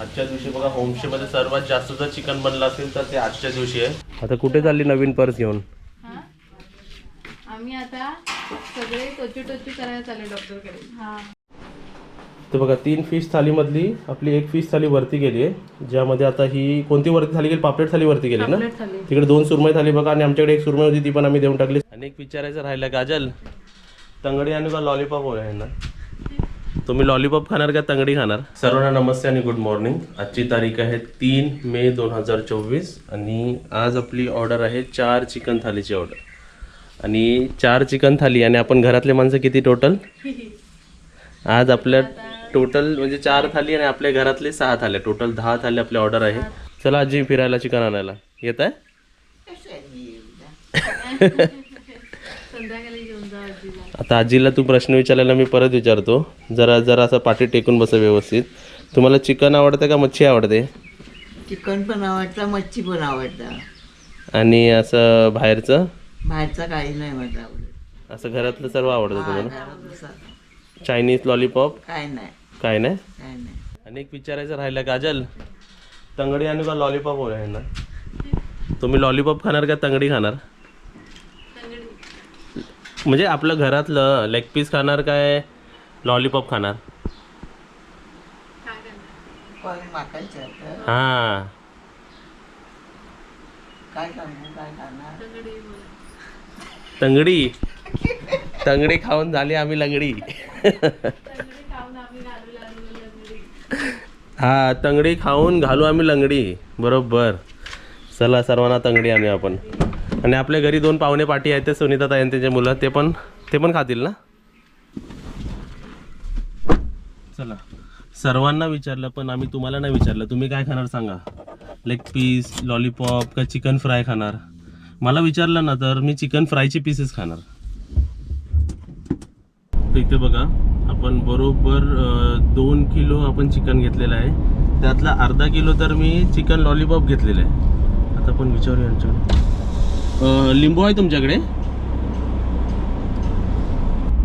आजच्या दिवशी बघा होमस्टे मध्ये सर्वात जास्त जर चिकन बनलं असेल तर ते आजच्या दिवशी आहे. आता कुठे चालली नवीन पर्स घेऊन? हा? आम्ही आता सगळे टोचू टोचू करायला चालू डॉक्टरकडे. हा. तर बघा तीन फिश थालीमधली आपली एक फिश थाली वरती गेली आहे. ज्यामध्ये आता ही कोणती वरती थाली गेली? पापलेट थाली वरती गेली ना? तिकडे दोन सुरमई थाली बघा आणि आमच्याकडे एक सुरमई होती ती पण आम्ही देऊन टाकली. अनेक विचारायचं राहिलं काजल तंगडी आणि का लॉलीपॉप होय ना? तुम्ही लॉलीपॉप खाणार का तंगडी खाणार? सर्वांना नमस्ते आणि गुड मॉर्निंग आजची तारीख आहे तीन मे दोन हजार चोवीस आणि आज आपली ऑर्डर आहे चार चिकन थालीची ऑर्डर आणि चार चिकन थाली आणि आपण घरातले माणसं किती टोटल आज आपल्या टोटल म्हणजे चार थाली आणि आपल्या घरातले सहा थाल्या टोटल दहा थाली आपली ऑर्डर आहे. चला आजी फिरायला चिकन आणायला. येत आहे संध्याकाळी घेऊन जा आजीला आता आजीला तू प्रश्न विचारलेला मी परत विचारतो. जरा जरा असं पाठी टेकून बस व्यवस्थित. तुम्हाला चिकन आवडतं का मच्छी आवडते? चिकन पण आवडतं मच्छी पण आवडतं. आणि असं बाहेरचं? बाहेरचं काही नाही मला आवडत. असं घरातलं सर्व आवडतं तुम्हाला? चायनीज लॉलीपॉप काय नाही. काय नाही? काय नाही. अनेक विचारायचं राहिलं काजल. तंगडी आणि का लॉलीपॉप ना तुम्ही लॉलीपॉप खाणार का तंगडी खाणार? म्हणजे आपलं घरातलं लेग पीस खाणार काय? लॉलीपॉप खाणार. हां. तंगडी. तंगडी खाऊन झाली आम्ही लंगडी. हा तंगडी खाऊन घालू आम्ही लंगडी. बरोबर. चला सर्वांना तंगडी आणूया आपण. आणि आपल्या घरी दोन पाहुणे पाठी आहेत ते सुनीता ताई आणि त्यांचे मुलं ते पण ते पण खातील ना? चला. सर्वांना विचारलं पण आम्ही तुम्हाला नाही विचारलं. तुम्ही काय खाणार सांगा. लेग पीस लॉलीपॉप का चिकन फ्राय खाणार? मला विचारलं ना तर मी चिकन फ्रायचे पीसेस खाणार. तर इथे बघा आपण बरोबर दोन किलो आपण चिकन घेतलेलं आहे. त्यातला अर्धा किलो तर मी चिकन लॉलीपॉप घेतलेलं आहे. आता आपण विचारू यांच्याकडे. लिंबू आहे तुमच्याकडे?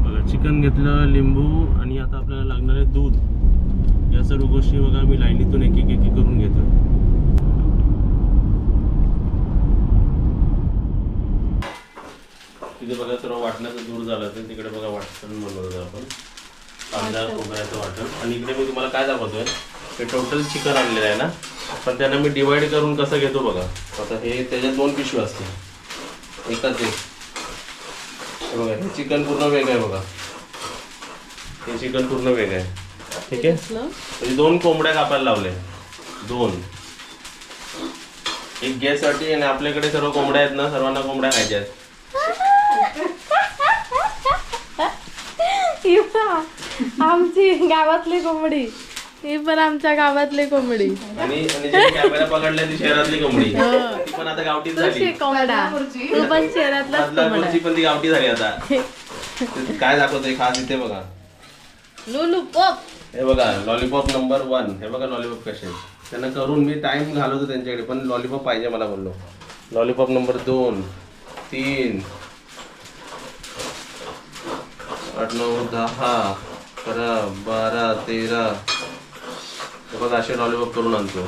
बघा चिकन घेतलं लिंबू आणि आता आपल्याला लागणार आहे दूध. या सर्व गोष्टी बघा मी लाईनीतून एक एक एक करून घेतोय. तिथे बघा सर्व वाटण्याचं दूर झालं असेल तिकडे बघा वाटण बनवलं आपण. कांदा खोबऱ्याचं वाटण. आणि इकडे मी तुम्हाला काय दाखवतोय हे टोटल चिकन आणलेलं आहे ना. पण त्यांना मी डिवाइड करून कसं घेतो बघा. आता हे त्याच्यात दोन पिशव्या असतील. एकाच एक बघा हे चिकन पूर्ण वेगळं आहे बघा. हे चिकन पूर्ण वेगळं आहे. ठीक आहे? म्हणजे दोन कोंबड्या कापायला लावले. दोन. एक गॅससाठी आणि आपल्याकडे सर्व कोंबड्या आहेत ना सर्वांना कोंबड्या खायच्या आहेत. आमची गावातली कोंबडी. ही पण आमच्या गावातली कोंबडी. आणि आणि ज्यांनी कॅमेरा पकडलाय ती शहरातली कोंबडी. ती पण आता गावठीच झाली. तशी कोंबडा तू पण शहरातलाच कोंबडा. बदलापूरची पण ती गावठी झाली आता. ते काय दाखवतोय खास इथे बघा. लुलू पॉप हे बघा लॉलीपॉप नंबर वन हे बघा लॉलीपॉप कसे आहेत. त्यांना करून मी टाइम घालवतो त्यांच्याकडे पण लॉलीपॉप पाहिजे मला बोललो. लॉलीपॉप नंबर दोन तीन आठ नऊ दहा अकरा बारा तेरा बघा असे लॉलीपॉप करून आणतो.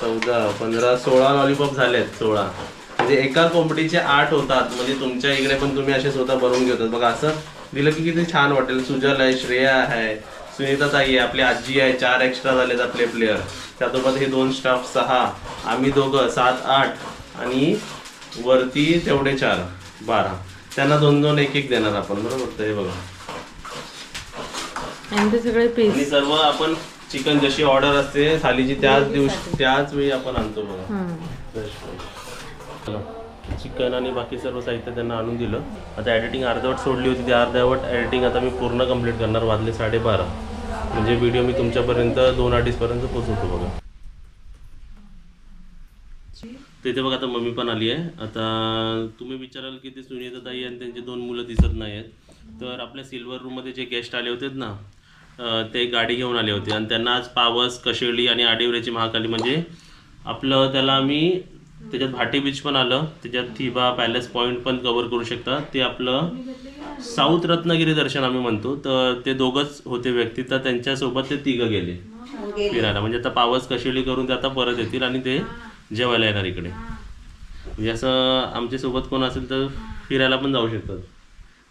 चौदा पंधरा सोळा लॉलीपॉप झालेत सोळा. म्हणजे एका कोंबडीचे आठ होतात. म्हणजे तुमच्या इकडे पण तुम्ही असे स्वतः बनवून घेतात. बघा असं दिलं की किती छान वाटेल. सुजल आहे श्रेया आहे सुनीता ताई आहे आपली आजी आहे चार एक्स्ट्रा झालेत आपले प्लेअर त्यासोबत हे दोन स्टाफ सहा. आम्ही दोघं सात आठ आणि वरती तेवढे चार बारा. त्यांना दोन दोन एक एक देणार आपण. बरोबर? हे बघा. आणि ते सगळे सर्व आपण चिकन जशी ऑर्डर असते थालीची त्याच दिवशी त्याच वेळी आपण आणतो बघा. चिकन आणि बाकी सर्व साहित्य त्यांना आणून दिलं. आता एडिटिंग अर्धवट सोडली होती ती अर्धवट एडिटिंग आता मी पूर्ण कंप्लीट करणार वाजले साडेबारा. म्हणजे व्हिडिओ मी तुमच्यापर्यंत दोन अडीचपर्यंत पोचवतो बघा. तिथे बघा आता मम्मी पण आली आहे. आता तुम्ही विचाराल की ते सुनीता ताई आणि त्यांचे दोन मुलं दिसत नाही आहेत तर आपल्या सिल्वर रूममध्ये जे गेस्ट आले होते ना ते गाडी घेऊन आले होते. आणि त्यांना आज पावस कशेळी आणि आडिवऱ्याची महाकाली म्हणजे आपलं त्याला आम्ही त्याच्यात भाटी बीच पण आलं. त्याच्यात थिबा पॅलेस पॉईंट पण कव्हर करू शकता. ते आपलं साऊथ रत्नागिरी दर्शन आम्ही म्हणतो. तर ते दोघंच होते व्यक्ती. तर त्यांच्यासोबत ते तिघं गेले. फिरायला. म्हणजे आता पावस कशेळी करून ते आता परत येतील आणि ते जेवायला येणार इकडे. म्हणजे असं आमच्यासोबत कोण असेल तर फिरायला पण जाऊ शकतात.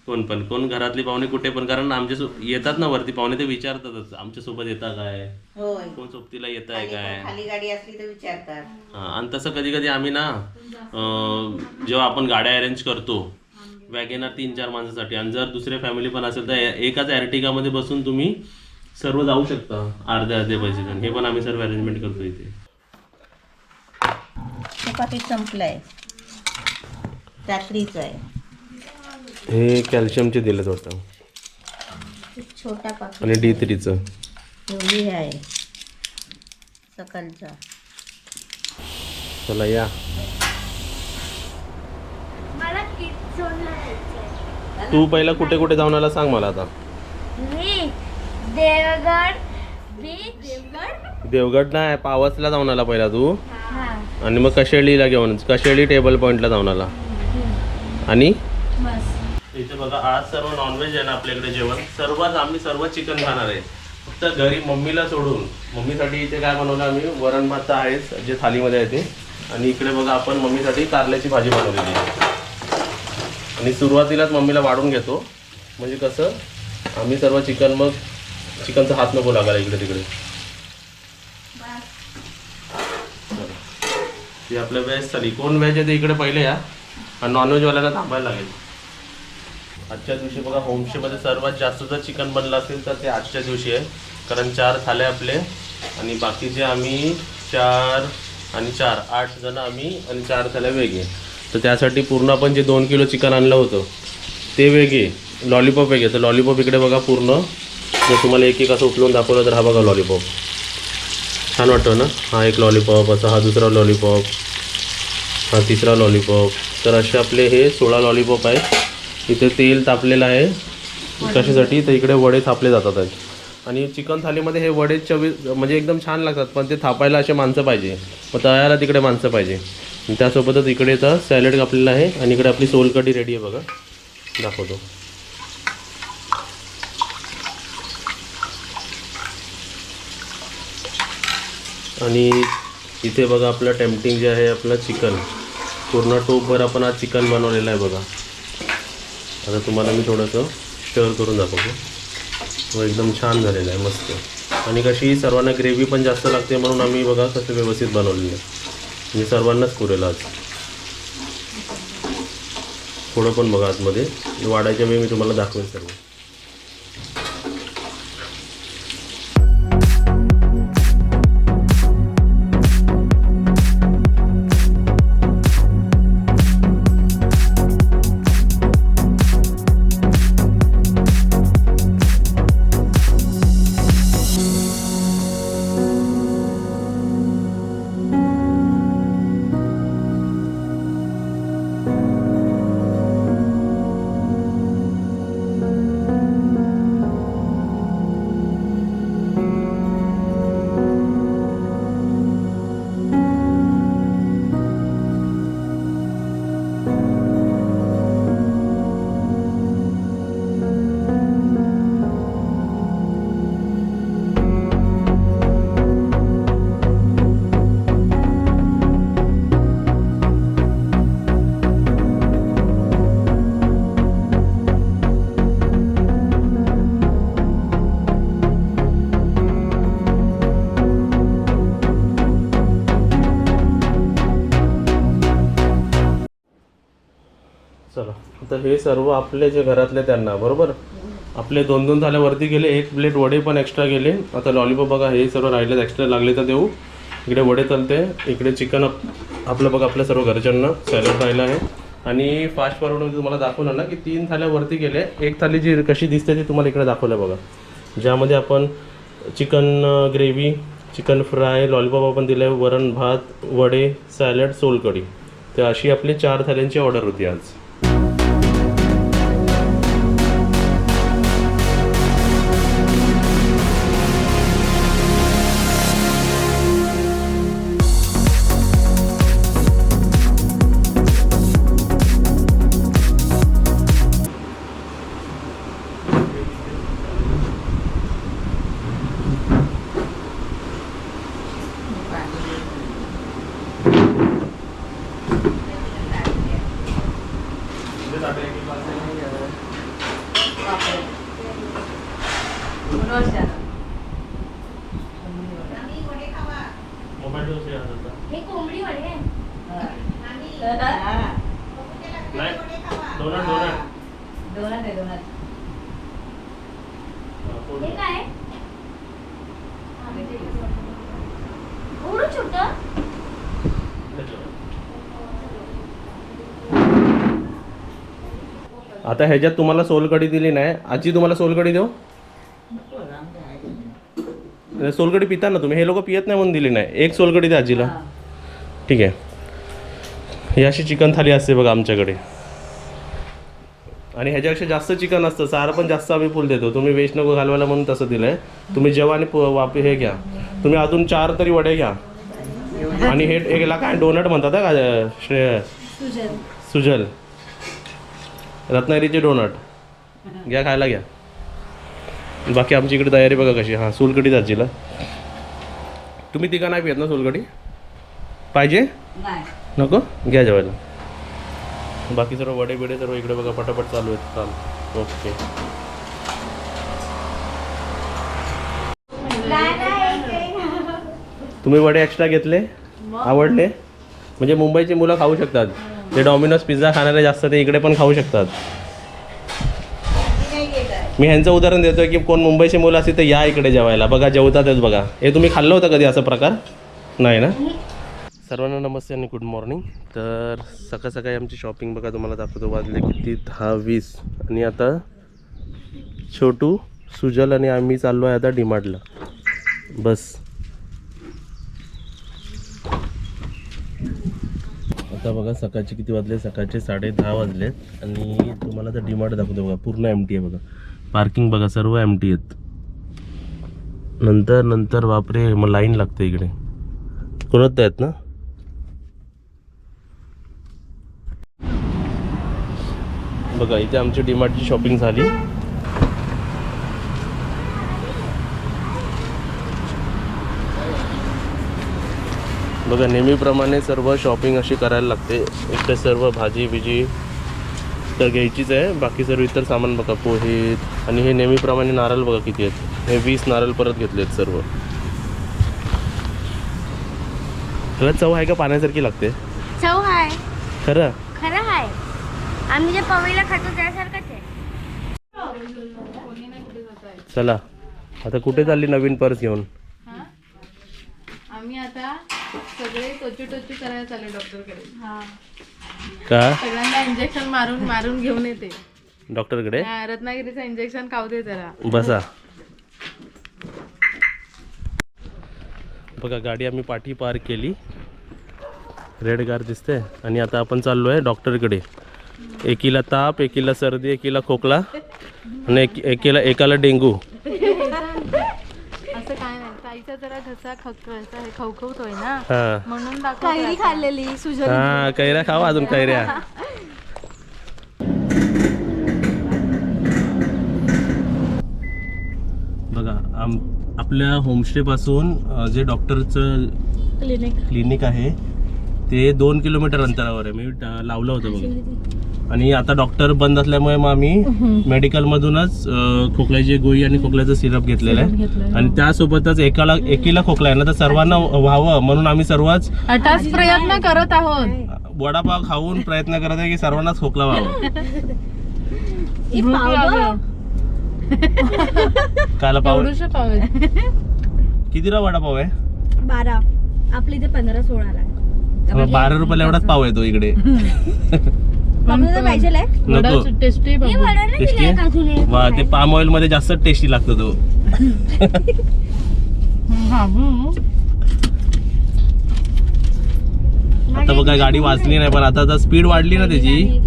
कोण पण कोण घरातली पाहुणे कुठे पण कारण आमच्या सो येतात ना वरती पाहुणे ते विचारतातच आमच्यासोबत येता काय? होय. कोण सोबतीला येत आहे काय? खाली गाडी असली तर विचारतात. हा, आणि तसं कधी कधी आम्ही ना अं, जेव्हा आपण गाड्या अरेंज करतो वॅगेनर तीन चार माणसासाठी आणि जर दुसरे फॅमिली पण असेल तर ए- एकाच ॲर्टिकामध्ये बसून तुम्ही सर्व जाऊ शकता अर्धे अर्धे पैसे देऊन हे पण आम्ही सर्व अरेंजमेंट करतो इथे. संपलंय. रात्रीचं आहे. हे कॅल्शियमचे दिलं होतं छोटा पाकिट आणि डी थ्रीचं. एवढी आहे. सकाळचा चला या. मला किड झोनला जायचंय तू पहिला कुठे कुठे जाऊन आला सांग मला आता. मी देवगड बीच देवगड? देवगड नाही पावसला जाऊन आला पहिला तू. हा. आणि मग कशेळीला घेऊन कशेळी टेबल पॉईंटला जाऊन आला. आणि? इथे बघा आज सर्व नॉनव्हेज आहे ना आपल्याकडे जेवण. सर्वच आम्ही सर्व चिकन खाणार आहे. फक्त घरी मम्मीला सोडून मम्मीसाठी इथे काय बनवलं आम्ही? वरण भात तर आहेच जे थालीमध्ये आहे ते. आणि इकडे बघा आपण मम्मीसाठी कारल्याची भाजी बनवलेली आहे. आणि सुरुवातीलाच मम्मीला वाढून घेतो. म्हणजे कसं आम्ही सर्व चिकन मग चिकनचा हात नको लागायला इकडे तिकडे. ते आपलं व्हेज थाली. कोण व्हेज आहे ते इकडे पहिले या. आणि नॉनव्हेजवाल्याला थांबायला लागेल. आजच्या दिवशी बघा होमस्टेमध्ये सर्वात जास्त जर चिकन बनलं असेल तर ते आजच्या दिवशी आहे. कारण चार थाले आपले. आणि बाकीचे आम्ही चार आणि चार आठ जण आम्ही आणि चार थाल्या वेगळे. तर त्यासाठी पूर्ण आपण जे दोन किलो चिकन आणलं होतं ते वेगळे. लॉलीपॉप वेगळे. तर लॉलीपॉप इकडे बघा पूर्ण. जर तुम्हाला एक एक असं उचलून दाखवलं तर हा बघा लॉलीपॉप छान वाटतो ना? हा एक लॉलीपॉप असा हा दुसरा लॉलीपॉप हा तिसरा लॉलीपॉप तर असे आपले हे सोळा लॉलीपॉप आहेत. इथे तेल तापलेलं आहे. कशासाठी? तर इकडे वडे थापले जातात आहेत. आणि चिकन थालीमध्ये हे वडे चवी म्हणजे एकदम छान लागतात पण ते थापायला असे माणसं पाहिजे. मग तळायला तिकडे माणसं पाहिजे. आणि त्यासोबतच इकडे तर सॅलड कापलेलं आहे. आणि इकडे आपली सोलकढी रेडी आहे बघा. दाखवतो. आणि इथे बघा आपलं टेम्पटिंग जे आहे आपलं चिकन. पूर्ण टोपभर आपण आज चिकन बनवलेलं आहे बघा. आता तुम्हाला मी थोडंसं स्टर करून दाखवतो. व एकदम छान झालेला आहे मस्त. आणि कशी सर्वांना ग्रेव्ही पण जास्त लागते म्हणून आम्ही बघा कसं व्यवस्थित बनवलेलं आहे. म्हणजे सर्वांनाच पुरेल आज. थोडं पण बघा आतमध्ये. वाढायच्या वेळी मी तुम्हाला दाखवेन सर्व. सर्व आपले जे घरातले त्यांना बरोबर? आपले दोन दोन झाल्यावरती गेले एक प्लेट वडे पण एक्स्ट्रा गेले. आता लॉलीपॉप बघा हे सर्व राहिले एक्स्ट्रा लागले तर देऊ. इकडे वडे चालते इकडे चिकन आपलं बघा आपल्या सर्व घरच्यांना सॅलड राहिलं आहे. आणि फास्ट फॉरवर्डमध्ये तुम्हाला दाखवलं ना की तीन थाल्यावरती गेले. एक थाली जी कशी दिसते ती तुम्हाला इकडे दाखवलं बघा. ज्यामध्ये आपण chicken gravy chicken fry lollipop आपण दिलं आहे वरण भात वडे सॅलड सोलकढी. तर अशी आपली चार थाल्यांची ऑर्डर होती आज. आता ह्याच्यात तुम्हाला सोलकडी दिली नाही. आजी तुम्हाला सोलकडी देऊ? सोलकडी पिता ना तुम्ही? हे लोक पियत नाही म्हणून दिली नाही. एक सोलकडी द्या आजीला. ठीक आहे. ही अशी चिकन थाली असते बघा आमच्याकडे. आणि ह्याच्यापेक्षा जास्त चिकन असतं. सारं पण जास्त आम्ही फुल देतो. तुम्ही वेस्ट नको घालवायला म्हणून तसं दिलं आहे तुम्ही जेव्हा आणि वाप हे घ्या. तुम्ही अजून चार तरी वडे घ्या. आणि हे एकला काय? डोनट म्हणतात का? श्रेय सुजल. रत्नागिरीचे डोनट. घ्या खायला घ्या. बाकी आमची इकडे तयारी बघा कशी. हां सोलकडी दाजीला तुम्ही तिघा नाही पियत ना सोलकडी पाहिजे? नाही. नको? घ्या जेवायला. बाकी सर्व वडे बिडे सर्व इकडे बघा पटापट चालू आहेत. चाल. ओके. तुम्ही वडे एक्स्ट्रा घेतले? आवडले? म्हणजे मुंबईची मुलं खाऊ शकतात. जे डॉमिनोज पिझ्झा खाणारे जास्त ते इकडे पण खाऊ शकतात. मी ह्यांचं उदाहरण देतोय की कोण मुंबईचे मुलं असतील तर या इकडे जेवायला. बघा जेवतातच बघा. हे तुम्ही खाल्लं होतं कधी असा प्रकार? नाही ना? सर्वांना नमस्ते आणि गुड मॉर्निंग तर सकाळ सकाळी आमची शॉपिंग बघा तुम्हाला दाखवतो. वाजले किती? दहा वीस आणि आता छोटू सुजल आणि आम्ही चाललो आहे आता डिमार्टला बस. आता बघा सकाळचे किती वाजले? सकाळचे साडे दहा वाजले. आणि तुम्हाला तर डिमार्ट दाखवतो बघा पूर्ण एम टी आहे बघा. पार्किंग बघा सर्व एम टी आहेत. नंतर नंतर बापरे मग लाईन लागते इकडे. कोणत आहेत ना? बघा इथे आमची डीमार्टची शॉपिंग झाली. बघा नेहमीप्रमाणे सर्व शॉपिंग अशी करायला लागते. इथे सर्व भाजी बिजी तर घ्यायचीच आहे. बाकी सर्व इतर सामान बघा पोहे आणि हे नेहमीप्रमाणे नारळ बघा किती आहेत. हे वीस नारळ परत घेतलेत सर्व. त्याला चव आहे का पाण्यासारखी लागते? चव आहे. खरं? खरं आहे. आम्ही जे पवईला खातो त्यासारखंच आहे. चला. आता कुठे चालली नवीन पर्स घेऊन? हा? आम्ही आता सगळे टोचू टोचू करायला चालले डॉक्टरकडे. का? सगळ्यांना इंजेक्शन मारून मारून घेऊन येते. डॉक्टरकडे? हा, रत्नागिरीचं इंजेक्शन खाऊ दे जरा. बसा. बघा गाडी आम्ही पाठी पार्क केली. रेड कार दिसते आणि आता आपण चाललो आहे डॉक्टरकडे. एकीला ताप एकीला सर्दी एकीला खोकला आणि एक एकीला एकाला डेंगू. ताईचा जरा घसा खवखवता हे खवखवतोय ना. हां. म्हणून कैरी खाल्लेली हां कैऱ्या खावा अजून कैऱ्या. बघा आम आपल्या होमस्टेपासून अ, जे डॉक्टरचं क्लिनिक क्लिनिक आहे ते दोन किलोमीटर अंतरावर आहे. मी लावलं होतं बघा. आणि आता डॉक्टर बंद असल्यामुळे मग आम्ही मेडिकलमधूनच अ, खोकल्याची गोळी आणि खोकल्याचं सिरप घेतलेलं आहे. आणि त्यासोबतच एकाला एकीला खोकला आहे ना तर सर्वांना व्हावं. म्हणून आम्ही सर्वच प्रयत्न करत आहोत. वडापाव खाऊन प्रयत्न करत आहे की सर्वांनाच खोकला व्हावं. काला पाव. कितीला वडापाव आहे? बारा. आपल्या इथे पंधरा मग बारा रुपयाला एवढाच पाव येतो इकडे. पाहिजे वडा नको. टेस्टी बाबू. टेस्टी आहे? वा ते पाम ऑइलमध्ये जास्त टेस्टी लागतो तो. आता बघा गाडी वाचली नाही पण आता स्पीड वाढली ना त्याची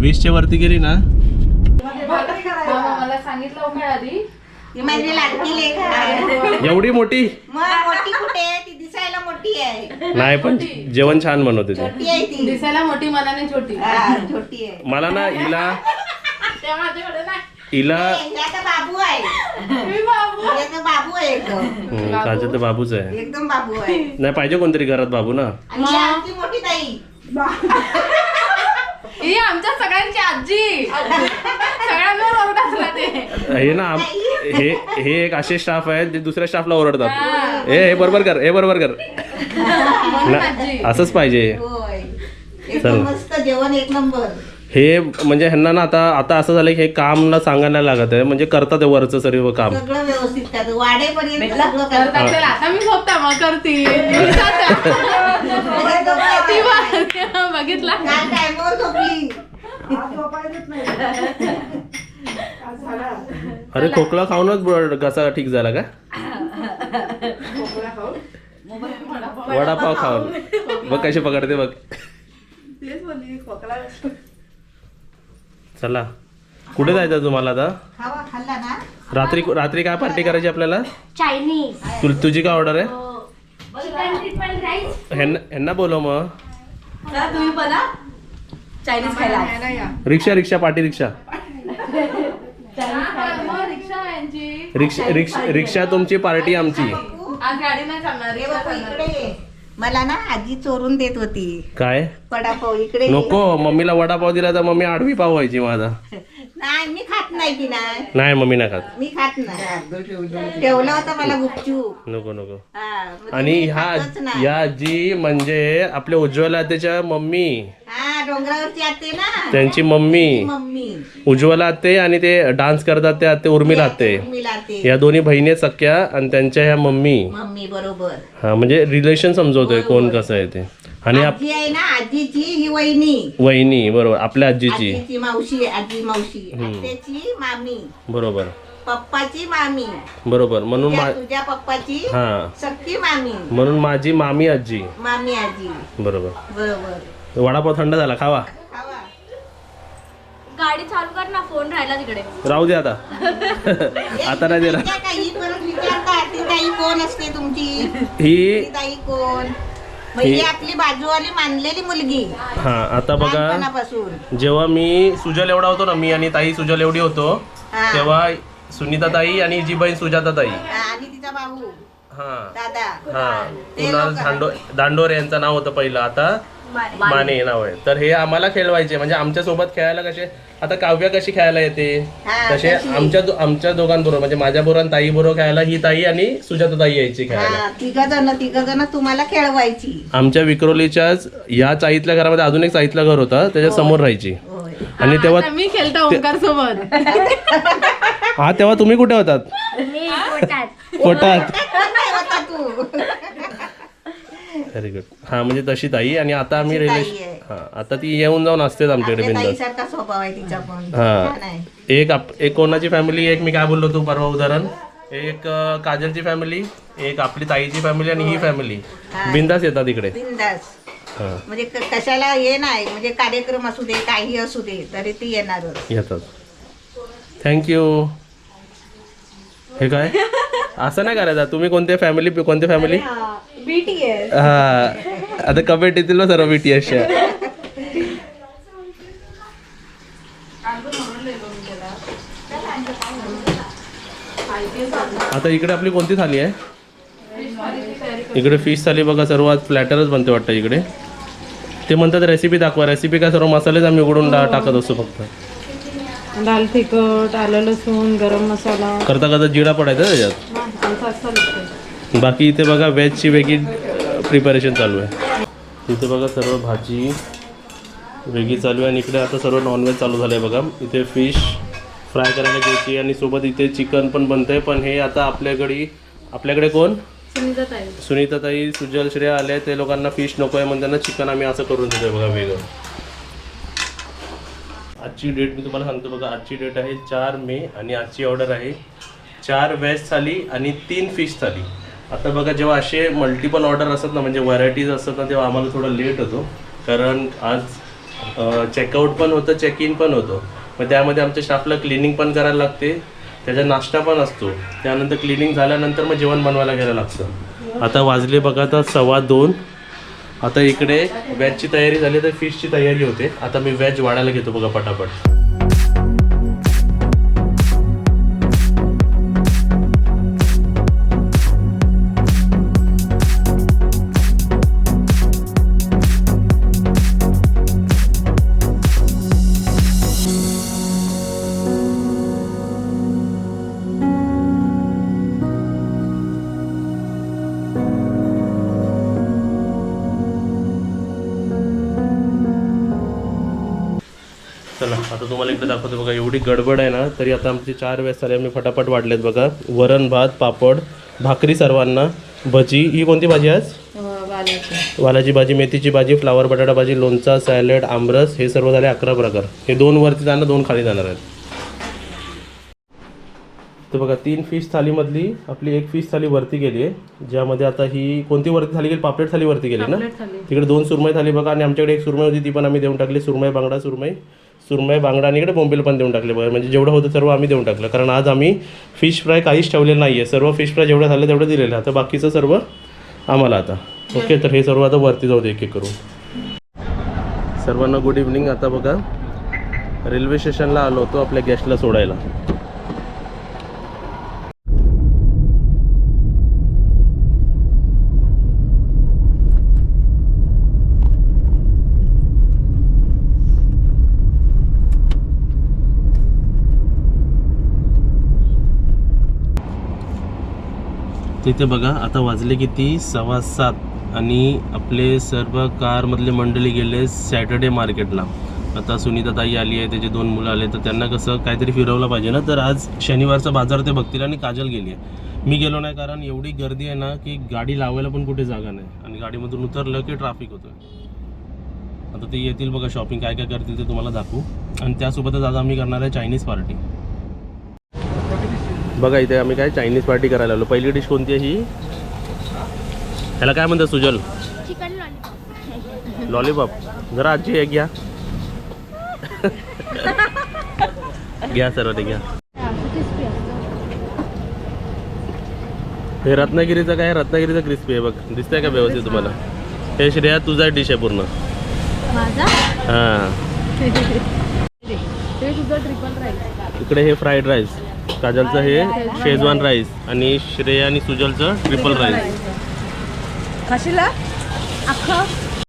वीसच्या वरती गेली ना. मला सांगितलं काय आधी माझी लाडकी लेख आहे. एवढी मोठी? मग मोठी कुठे? ती दिसायला मोठी आहे. नाही पण जेवण छान बनवते ते. छोटी आहे ती. दिसायला मोठी मनाने छोटी. हा, छोटी आहे. मला ना हिला त्या माझ्याकडे नाही. हिला बाबू आहे. मी बाबू. आहे एकदम हम्म, काजल तर बाबूच आहे. एकदम बाबू आहे. नाही पाहिजे कोणतरी घरात बाबू ना? आणि ही आमची मोठी ताई. ही आमच्या सगळ्यांची आजी. सगळ्यांवर ओरडा ते. हे ना आम- हे हे एक असे स्टाफ आहेत जे दुसऱ्या स्टाफला ओरडतात. ए हे बरोबर कर हे बरोबर कर. म्हणून आजी. ना- असंच पाहिजे. होय. चल. एकदम मस्त जेवण एक नंबर. हे म्हणजे ह्यांना ना आता आता असं झालं की हे काम ना सांगायला नाही लागत आहे. म्हणजे करतात हे वरचं सर्व काम. सगळं व्यवस्थित करतात. वाडेपर्यंत सगळं तर करतात चला आता मी झोपता मग करती बघितला? काल टायमावर झोपली अरे खोकला खाऊनच घसा ठीक झाला का? वडापाव खाऊन. बघ कशी पकडते बघ. चला. कुठे जायचं तुम्हाला आता? खावा खाल्ला ना? रात्री रात्री काय पार्टी करायची आपल्याला? चायनीज. तु तुझी काय ऑर्डर आहे? ह्यांना ह्यांना बोलव मग. तुम्ही पण चायनीज खायला या. Rickshaw rickshaw party rickshaw. मग रिक्षा आहे यांची. रिक्षा रिक्षा रिक्षा तुमची पार्टी आमची. आज गाडी नाही चालणार रे रिक्षा बाबा चालणार. इकडे ये. मला ना आजी चोरून देत होती. काय? वडापाव इकडे. नको मम्मीला वडापाव दिला तर मम्मी आडवी पाव व्हायची माझा. नाही मी खात नाही की नाही नाही मम्मी नाही खात. मी खात नाही. ठेवलं होतं मला गुपचूप. नको नको. हा, मग आणि तुम्ही ह्या खातच नाही. या आजी म्हणजे आपल्या उज्ज्वला आत्याच्या मम्मी. हा डोंगरावरची आते ना. त्यांची मम्मी. मम्मी. उज्ज्वला आते आणि ते डान्स करतात ते आते उर्मिला आते आते या दोन्ही बहिणी सख्या आणि त्यांच्या ह्या मम्मी. मम्मी बरोबर. हा म्हणजे रिलेशन समजवतोय कोण कसं आहे ते. आणि आप- आजी आहे ना आजीची ही वहिनी. वहिनी बरोबर. आपल्या आजीची. आजीची मावशी आजी मावशी. आत्याची मामी. बरोबर. पप्पाची मामी. बरोबर. म्हणून त्या तुझ्या पप्पाची हा. सक्की मामी. म्हणून माझी मामी आजी. मामी आजी. बरोबर. बरोबर. वडापाव थंड झाला खावा. खावा. गाडी चालू कर ना फोन राहिला तिकडे. राहू दे आता. आता नाही देणार. त्या काही परत विचारतात ती ताई कोण असते तुमची? ही ती ताई कोण? मग ही आपली बाजूवाली मानलेली मुलगी. हा आता बघा लहानपणापासून. जेव्हा मी सुजल एवढा होतो ना मी आणि ताई सुजल एवढी होतो हा. तेव्हा सुनीता ताई आणि जी बहीण सुजाता ताई. हा, आणि तिचा भाऊ. हा. दादा. हा ते कुणाल लोकं. दांडो दांडोरे यांचं नाव होतं पहिलं. आता माने. नाव आहे. तर हे आम्हाला खेळवायचे. म्हणजे आमच्यासोबत खेळायला कसे आता काव्या कशी खेळायला येते? हा, तसे. आमच्या दो- आमच्या दोघांबरोबर म्हणजे माझ्या बरोबर ताई बरोबर खेळायला ही ताई आणि सुजाता ताई यायची खेळायला हा तिघ जण तिघ जण तुम्हाला खेळवायची. आमच्या विक्रोलीच्याच या चाईतल्या घरामध्ये अजून एक चाईतलं घर होतं त्याच्यासमोर राहायची. होय. आणि तेव्हा मी खेळता ओंकार सोबत. हा तेव्हा तुम्ही कुठे होतात? मी पोटात पोटात काय होता तू? व्हेरी गुड हा म्हणजे तशी ताई आणि आता आम्ही रिलेशन. हा आता ती येऊन जाऊन असतेच आमच्याकडे बिंदास. ताईसारखा स्वभाव आहे तिचा पण हा. आहे. एक आप एक कोणाची फॅमिली एक मी काय बोललो तू परवा उदाहरण? एक अं, काजलची फॅमिली एक आपली ताईची फॅमिली आणि ही फॅमिली हा. बिंदास येतात इकडे. हा. म्हणजे क- कशाला हे नाही म्हणजे कार्यक्रम असू दे काही असू दे तरी ती येणारच. येतात. थँक्यू हे काय? असं नाही करायचं. तुम्ही कोणते फॅमिली कोणते फॅमिली हा आता कमेंट येतील ना सर्व बीटी अशा आता इकडे आपली कोणती थाली आहे? इकडे फिश थाली बघा सर्व आज प्लॅटरच बनते वाटतं इकडे. ते म्हणतात रेसिपी दाखवा. रेसिपी काय सर्व मसालेच आम्ही उघडून टाकत असतो फक्त. दाल तिखट आलं लसूण गरम मसाला. करता करता जिडा पडायचा त्याच्यात. बाकी इथे बघा व्हेजची वेगळी प्रिपरेशन चालू आहे. इथे बघा सर्व भाजी वेगळी चालू आहे आणि इकडे आता सर्व नॉनव्हेज चालू झालं आहे बघा. इथे फिश फ्राय करायला घ्यायची आणि सोबत इथे चिकन पण बनतं आहे पण हे आता आपल्याकडे आपल्याकडे कोण? सुनीता ताई सुनीताताई सुजल श्रेया आले ते लोकांना फिश नको आहे म्हणून त्यांना चिकन आम्ही असं करून देतोय बघा वेगळं. आजची डेट मी तुम्हाला सांगतो बघा. आजची डेट आहे चार मे आणि आजची ऑर्डर आहे चार व्हेज थाली आणि तीन फिश थाली. आता बघा जेव्हा असे मल्टिपल ऑर्डर असतात ना म्हणजे व्हरायटीज असतात ना तेव्हा आम्हाला थोडं लेट होतो. कारण आज चेकआउट पण होतं चेक इन पण होतं. मग त्यामध्ये आमच्या स्टाफला क्लिनिंग पण करायला लागते. त्याचा नाश्ता पण असतो. त्यानंतर क्लिनिंग झाल्यानंतर मग जेवण बनवायला घ्यायला लागतं. आता वाजले बघा तर सव्वा दोन. आता इकडे व्हेजची तयारी झाली तर फिशची तयारी होते. आता मी व्हेज वाढायला घेतो बघा पटापट. एवढी गडबड आहे ना तरी आता आमची चार वेळेस सारे आम्ही फटाफट वाढलेत बघा. वरण भात पापड भाकरी सर्वांना. भजी ही कोणती भाजी आज? वालाची. भाजी मेथीची भाजी फ्लावर बटाटा भाजी लोणचा सॅलड आमरस हे सर्व झाले अकरा प्रकार. हे दोन वरती जाणार दोन खाली जाणार आहेत. तर बघा तीन फिश थालीमधली आपली एक फिश थाली वरती गेली आहे. ज्यामध्ये आता ही कोणती वरती थाली गेली? पापलेट थाली वरती गेली ना? तिकडे दोन सुरमई थाली बघा आणि आमच्याकडे एक सुरमई होती ती पण आम्ही देऊन टाकली. सुरमई बांगडा सुरमई. सुरमय बांगडा आणि इकडे बोंबील पण देऊन टाकले बघा. म्हणजे जेवढं होतं सर्व आम्ही देऊन टाकलं. कारण आज आम्ही फिश फ्राय काहीच ठेवलेलं नाही आहे सर्व फिश फ्राय जेवढं झालं तेवढं दिलेलं आता बाकीचं सर्व आम्हाला आता. ओके तर हे सर्व आता वरती जाऊ दे एक एक करून. सर्वांना गुड इव्हनिंग आता बघा रेल्वे स्टेशनला आलो होतो आपल्या गेस्टला सोडायला. तिथे बघा आता वाजले किती? सव्वा सात. आणि आपले सर्व कारमधले मंडळी गेले सॅटर्डे मार्केटला आता सुनीता ताई आली आहे त्याचे दोन मुलं आले तर त्यांना कसं काहीतरी फिरवलं पाहिजे ना? तर आज शनिवारचा बाजार ते बघतील आणि काजल गेली आहे. मी गेलो नाही कारण एवढी गर्दी आहे ना की गाडी लावायला पण कुठे जागा नाही. आणि गाडीमधून उतरलं की ट्रॅफिक होतं आता ते येतील बघा शॉपिंग काय काय करतील ते तुम्हाला दाखवू. आणि त्यासोबतच आज आम्ही करणार आहे चायनीज पार्टी बघा इथे आम्ही काय चायनीज पार्टी करायला आलो. पहिली डिश कोणती आहे ही? ह्याला काय म्हणतात सुजल? चिकन लॉलीपॉप जरा आजी आहे घ्या. घ्या सर्व ते घ्या. हे रत्नागिरीचं काय? रत्नागिरीचं क्रिस्पी आहे बघ. दिसतंय का व्यवस्थित तुम्हाला? हे श्रेया तुझा डिश आहे पूर्ण. हां. इकडे हे फ्राईड राईस काजलचं हे शेजवान राईस आणि श्रेया आणि सुजलचं ट्रिपल राईस खाशीला अख्खं?